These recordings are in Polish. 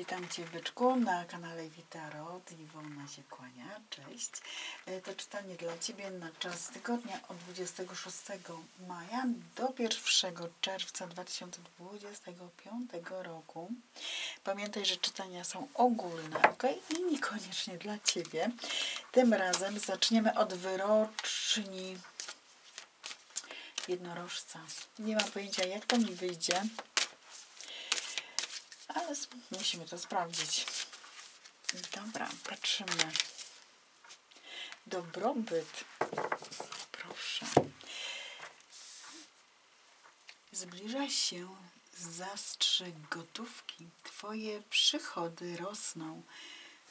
Witam Cię Byczku na kanale Witarot. Iwona się kłania. Cześć. E, To czytanie dla Ciebie na czas tygodnia od 26 maja do 1 czerwca 2025 roku. Pamiętaj, że czytania są ogólne, ok? I niekoniecznie dla Ciebie. Tym razem zaczniemy od wyroczni jednorożca. Nie mam pojęcia, jak to mi wyjdzie ale musimy to sprawdzić. Dobra, patrzymy. Dobrobyt. Proszę. Zbliża się zastrzyk gotówki. Twoje przychody rosną.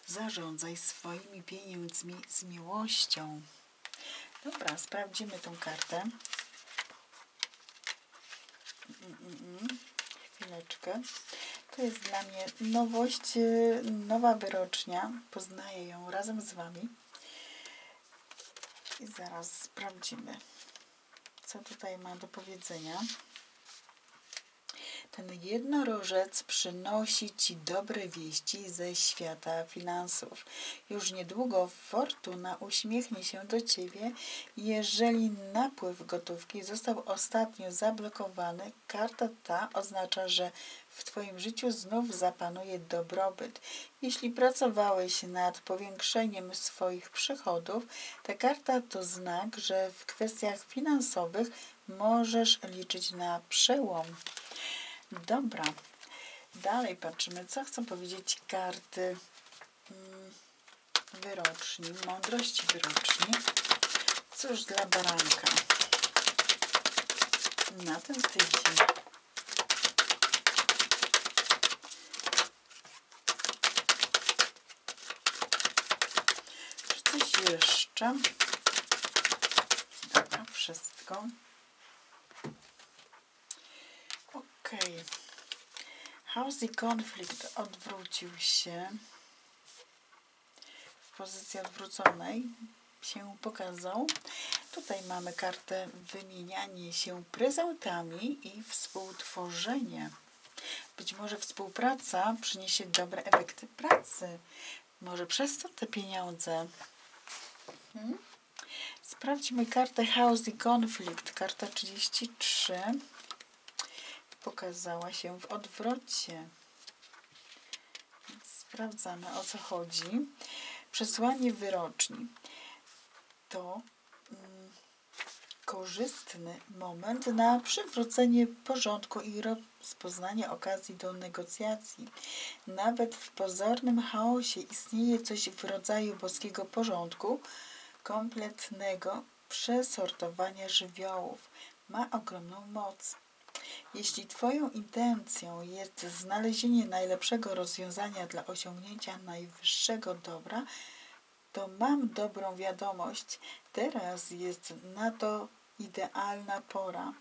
Zarządzaj swoimi pieniędzmi z miłością. Dobra, sprawdzimy tą kartę. Mm, mm, mm. Chwileczkę. To jest dla mnie nowość, y, nowa wyrocznia. Poznaję ją razem z Wami. I zaraz sprawdzimy, co tutaj ma do powiedzenia. Ten jednorożec przynosi Ci dobre wieści ze świata finansów. Już niedługo fortuna uśmiechnie się do Ciebie. Jeżeli napływ gotówki został ostatnio zablokowany, karta ta oznacza, że w Twoim życiu znów zapanuje dobrobyt. Jeśli pracowałeś nad powiększeniem swoich przychodów, ta karta to znak, że w kwestiach finansowych możesz liczyć na przełom. Dobra, dalej patrzymy, co chcą powiedzieć karty mm, wyroczni, mądrości wyroczni. Cóż dla baranka na ten tydzień. Czy coś jeszcze? Dobra, wszystko. Okej. House i konflikt odwrócił się w pozycji odwróconej się pokazał. Tutaj mamy kartę wymienianie się prezentami i współtworzenie. Być może współpraca przyniesie dobre efekty pracy. Może przez to te pieniądze. Hmm? Sprawdźmy kartę House i Conflict. Karta 33 pokazała się w odwrocie. Sprawdzamy o co chodzi. Przesłanie wyroczni to mm, korzystny moment na przywrócenie porządku i rozpoznanie okazji do negocjacji. Nawet w pozornym chaosie istnieje coś w rodzaju boskiego porządku, kompletnego przesortowania żywiołów. Ma ogromną moc. Jeśli Twoją intencją jest znalezienie najlepszego rozwiązania dla osiągnięcia najwyższego dobra, to mam dobrą wiadomość. Teraz jest na to idealna pora.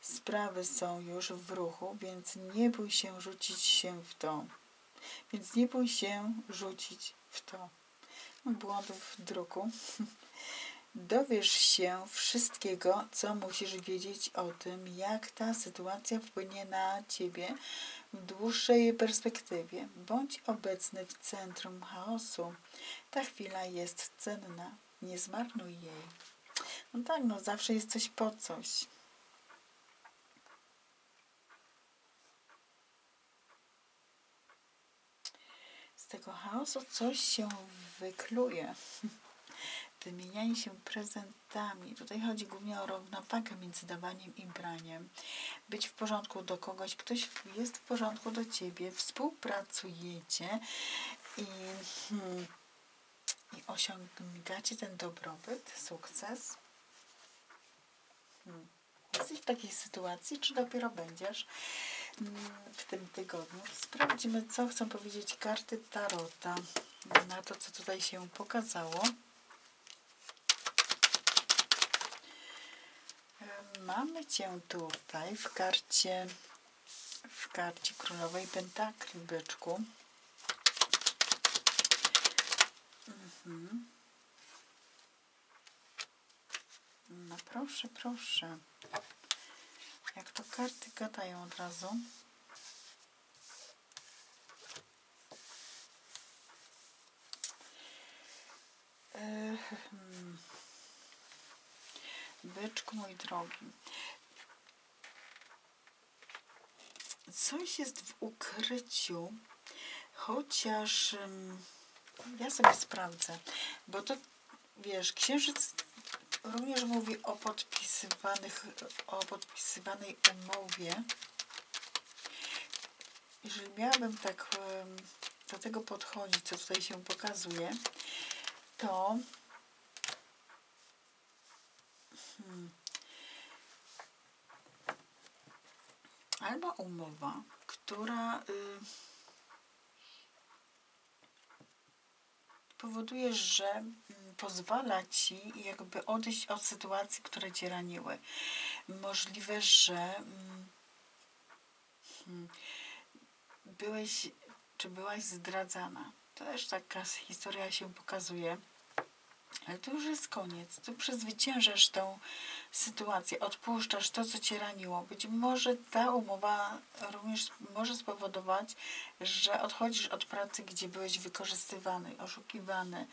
Sprawy są już w ruchu, więc nie bój się rzucić się w to. Więc nie bój się rzucić w to. Błąd w druku. Dowiesz się wszystkiego, co musisz wiedzieć o tym, jak ta sytuacja wpłynie na ciebie w dłuższej perspektywie. Bądź obecny w centrum chaosu. Ta chwila jest cenna. Nie zmarnuj jej. No tak, no zawsze jest coś po coś. Z tego chaosu coś się wykluje. Wymienianie się prezentami. Tutaj chodzi głównie o równowagę między dawaniem i braniem. Być w porządku do kogoś, ktoś jest w porządku do ciebie, współpracujecie i, hmm, i osiągacie ten dobrobyt, sukces. Hmm. Jesteś w takiej sytuacji, czy dopiero będziesz mm, w tym tygodniu? Sprawdzimy, co chcą powiedzieć karty Tarota na to, co tutaj się pokazało. Mamy Cię tutaj w karcie, w karcie Królowej Pentakli, byczku. Mhm. No proszę, proszę. Jak to karty gadają od razu. Yy, Byczku, mój drogi. Coś jest w ukryciu, chociaż ja sobie sprawdzę, bo to wiesz, księżyc również mówi o podpisywanych, o podpisywanej umowie. Jeżeli miałabym tak do tego podchodzić, co tutaj się pokazuje, to hmm, albo umowa, która y, powoduje, że mm, pozwala ci jakby odejść od sytuacji, które cię raniły. Możliwe, że mm, hmm, byłeś czy byłaś zdradzana. To też taka historia się pokazuje. Ale to już jest koniec. Tu przezwyciężasz tą sytuację, odpuszczasz to, co cię raniło. Być może ta umowa również może spowodować, że odchodzisz od pracy, gdzie byłeś wykorzystywany, oszukiwany,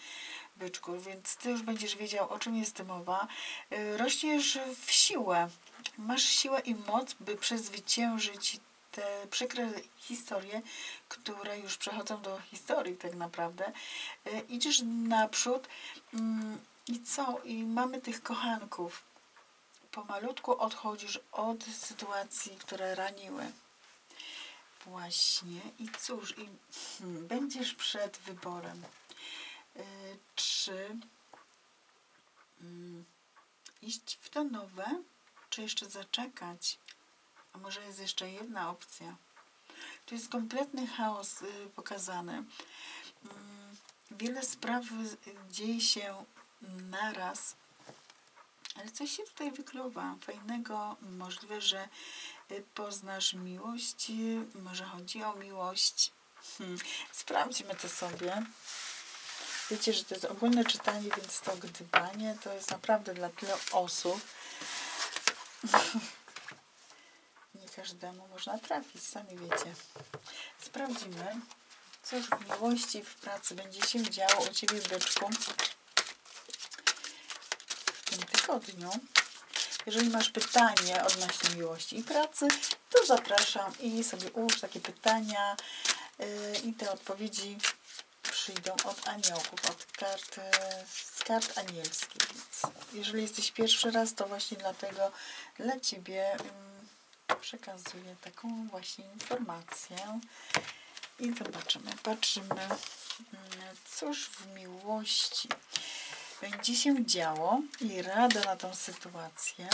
byczku, więc ty już będziesz wiedział, o czym jest mowa. Y, Rośniesz w siłę. Masz siłę i moc, by przezwyciężyć te przykre historie, które już przechodzą do historii tak naprawdę. Y, Idziesz naprzód mm, i co? I mamy tych kochanków. Pomalutku odchodzisz od sytuacji, które raniły. Właśnie. I cóż, i hmm, będziesz przed wyborem. Y, Czy mm, iść w to nowe, czy jeszcze zaczekać? A może jest jeszcze jedna opcja? Tu jest kompletny chaos y, pokazany. Mm, Wiele spraw y, dzieje się naraz, ale coś się tutaj wykluwa fajnego. Możliwe, że y, poznasz miłość, może chodzi o miłość. Hmm. Sprawdźmy to sobie. Wiecie, że to jest ogólne czytanie, więc to gdybanie to jest naprawdę dla tyle osób. Każdemu można trafić, sami wiecie. Sprawdzimy, cóż w miłości, w pracy będzie się działo u Ciebie, byczku, w tym tygodniu. Jeżeli masz pytanie odnośnie miłości i pracy, to zapraszam i sobie ułóż takie pytania yy, i te odpowiedzi przyjdą od aniołów, od kart, z kart anielskich. Więc jeżeli jesteś pierwszy raz, to właśnie dlatego dla Ciebie mm, przekazuję taką właśnie informację. I zobaczymy, patrzymy, mm, cóż w miłości będzie się działo i rada na tą sytuację.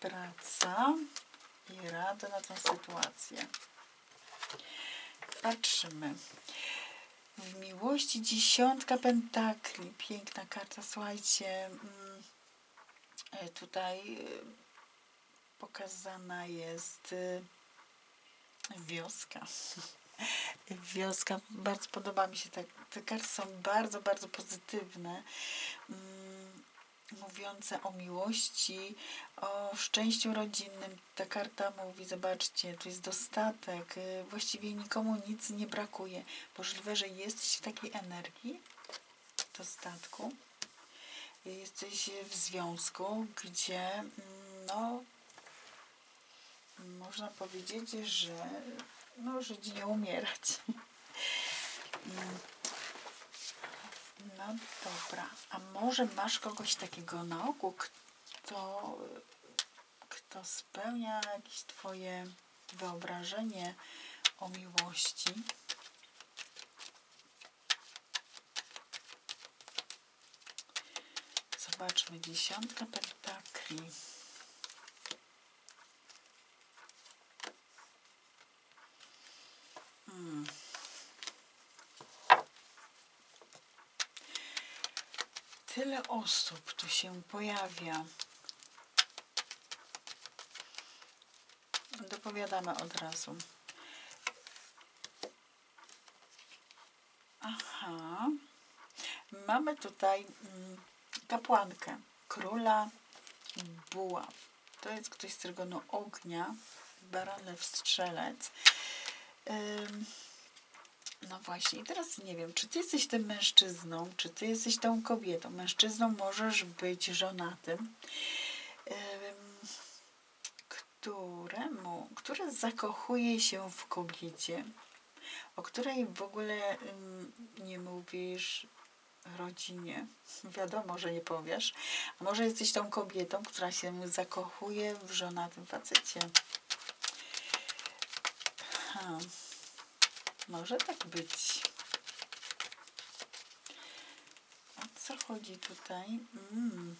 Praca i rada na tą sytuację. Patrzymy. W miłości dziesiątka pentakli. Piękna karta, słuchajcie. mm, e, Tutaj e, pokazana jest e, wioska. Wioska, bardzo podoba mi się. Te, te karty są bardzo, bardzo pozytywne. Mm, Mówiące o miłości, o szczęściu rodzinnym. Ta karta mówi, zobaczcie, to jest dostatek. y, Właściwie nikomu nic nie brakuje. Możliwe, że jesteś w takiej energii dostatku. Jesteś w związku, gdzie mm, no, można powiedzieć, że no, żyć nie umierać. Mm. No dobra, a może masz kogoś takiego na oku, kto, kto spełnia jakieś twoje wyobrażenie o miłości? Zobaczmy, dziesiątka pentakli. Tyle osób tu się pojawia. Dopowiadamy od razu. Aha. Mamy tutaj mm, kapłankę, króla buław. To jest ktoś z trygonu ognia, baran strzelec. No właśnie, teraz nie wiem, czy ty jesteś tym mężczyzną, czy ty jesteś tą kobietą. Mężczyzną możesz być żonatym. em, któremu, które zakochuje się w kobiecie, o której w ogóle nie mówisz rodzinie. Wiadomo, że nie powiesz. A może jesteś tą kobietą, która się zakochuje w żonatym facecie. Ha. Może tak być. O co chodzi tutaj? Mm.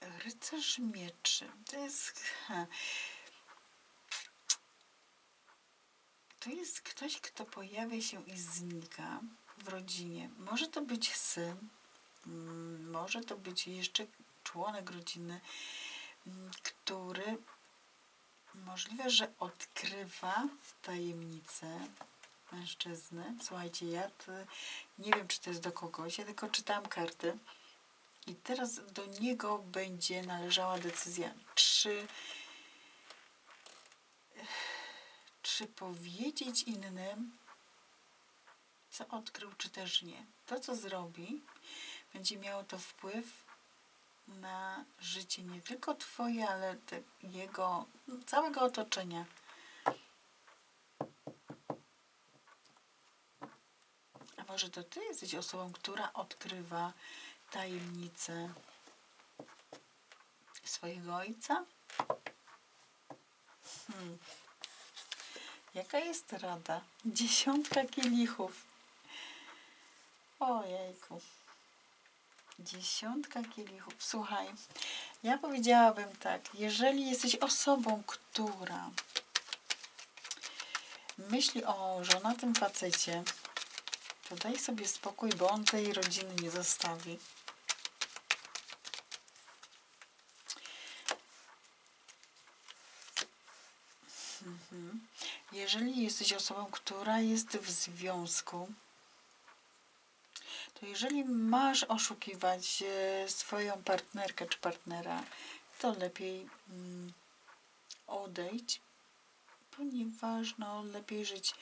Rycerz mieczy. To jest. To jest ktoś, kto pojawia się i znika w rodzinie. Może to być syn, może to być jeszcze członek rodziny, mm, który możliwe, że odkrywa tajemnicę mężczyzny. Słuchajcie, ja nie wiem, czy to jest do kogoś, ja tylko czytałam karty. I teraz do niego będzie należała decyzja, czy, czy powiedzieć innym, co odkrył, czy też nie. To, co zrobi, będzie miało to wpływ na życie nie tylko Twoje, ale te, jego, no, całego otoczenia. A może to Ty jesteś osobą, która odkrywa tajemnicę swojego ojca? Hmm. Jaka jest rada? Dziesiątka kielichów. Ojejku. Dziesiątka kielichów. Słuchaj, ja powiedziałabym tak, jeżeli jesteś osobą, która myśli o żonatym facecie, to daj sobie spokój, bo on tej rodziny nie zostawi. Mhm. Jeżeli jesteś osobą, która jest w związku, to jeżeli masz oszukiwać e, swoją partnerkę czy partnera, to lepiej mm, odejdź, ponieważ no, lepiej żyć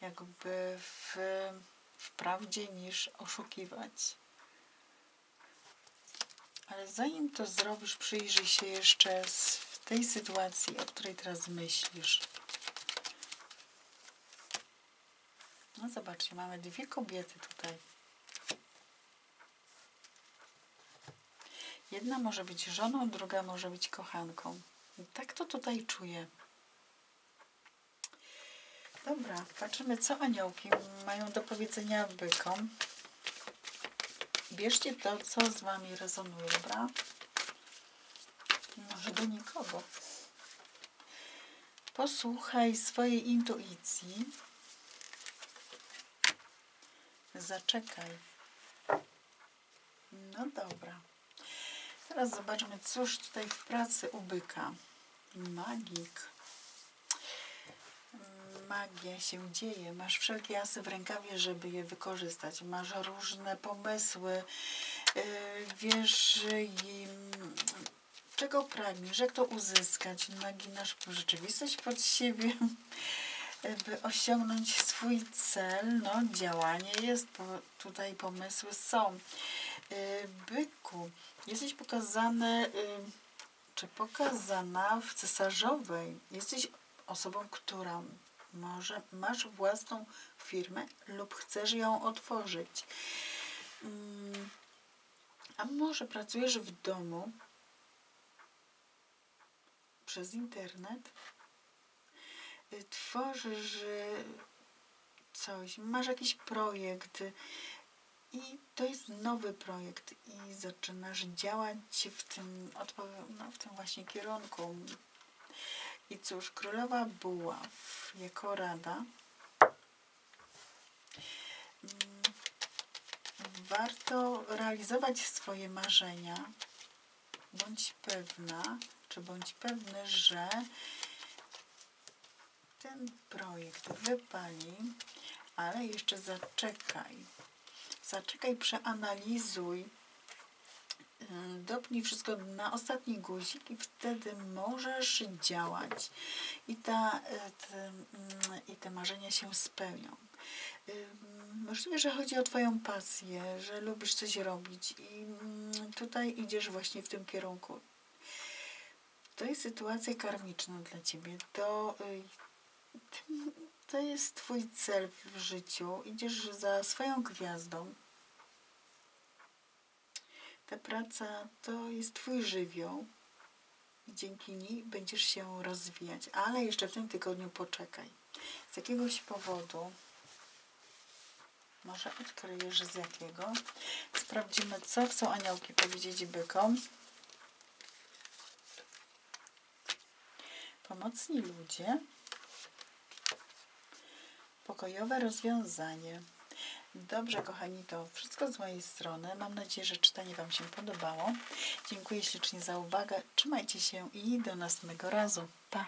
jakby w, w prawdzie niż oszukiwać. Ale zanim to zrobisz, przyjrzyj się jeszcze w tej sytuacji, o której teraz myślisz. No zobaczcie, mamy dwie kobiety tutaj. Jedna może być żoną, druga może być kochanką. I tak to tutaj czuję. Dobra, patrzymy, co aniołki mają do powiedzenia bykom. Bierzcie to, co z wami rezonuje, dobra? Może do nikogo. Posłuchaj swojej intuicji. Zaczekaj. No dobra. Teraz zobaczmy, cóż tutaj w pracy u byka. Magik. Magia się dzieje. Masz wszelkie asy w rękawie, żeby je wykorzystać. Masz różne pomysły. Yy, Wiesz, czego pragniesz, jak to uzyskać. Naginasz rzeczywistość pod siebie, by osiągnąć swój cel. No, działanie jest, tutaj pomysły są. Yy, Byku, jesteś pokazany, czy pokazana w cesarzowej. Jesteś osobą, która może masz własną firmę lub chcesz ją otworzyć. Mm, A może pracujesz w domu przez internet? Y, Tworzysz y, coś, masz jakiś projekt i to jest nowy projekt i zaczynasz działać w tym, no, w tym właśnie kierunku. I cóż, królowa buław jako rada mm, warto realizować swoje marzenia. Bądź pewna, czy bądź pewny, że ten projekt wypali, ale jeszcze zaczekaj. Zaczekaj, przeanalizuj, Ym, dopnij wszystko na ostatni guzik i wtedy możesz działać i, ta, y, te, mm, i te marzenia się spełnią. Ym, Możliwe, że chodzi o Twoją pasję, że lubisz coś robić i mm, tutaj idziesz właśnie w tym kierunku. To jest sytuacja karmiczna dla Ciebie. To, y, to jest Twój cel w życiu. Idziesz za swoją gwiazdą. Ta praca to jest Twój żywioł. Dzięki niej będziesz się rozwijać. Ale jeszcze w tym tygodniu poczekaj. Z jakiegoś powodu może odkryjesz z jakiego. Sprawdzimy, co chcą aniołki powiedzieć bykom. Pomocni ludzie. Pokojowe rozwiązanie. Dobrze, kochani, to wszystko z mojej strony. Mam nadzieję, że czytanie Wam się podobało. Dziękuję ślicznie za uwagę. Trzymajcie się i do następnego razu. Pa!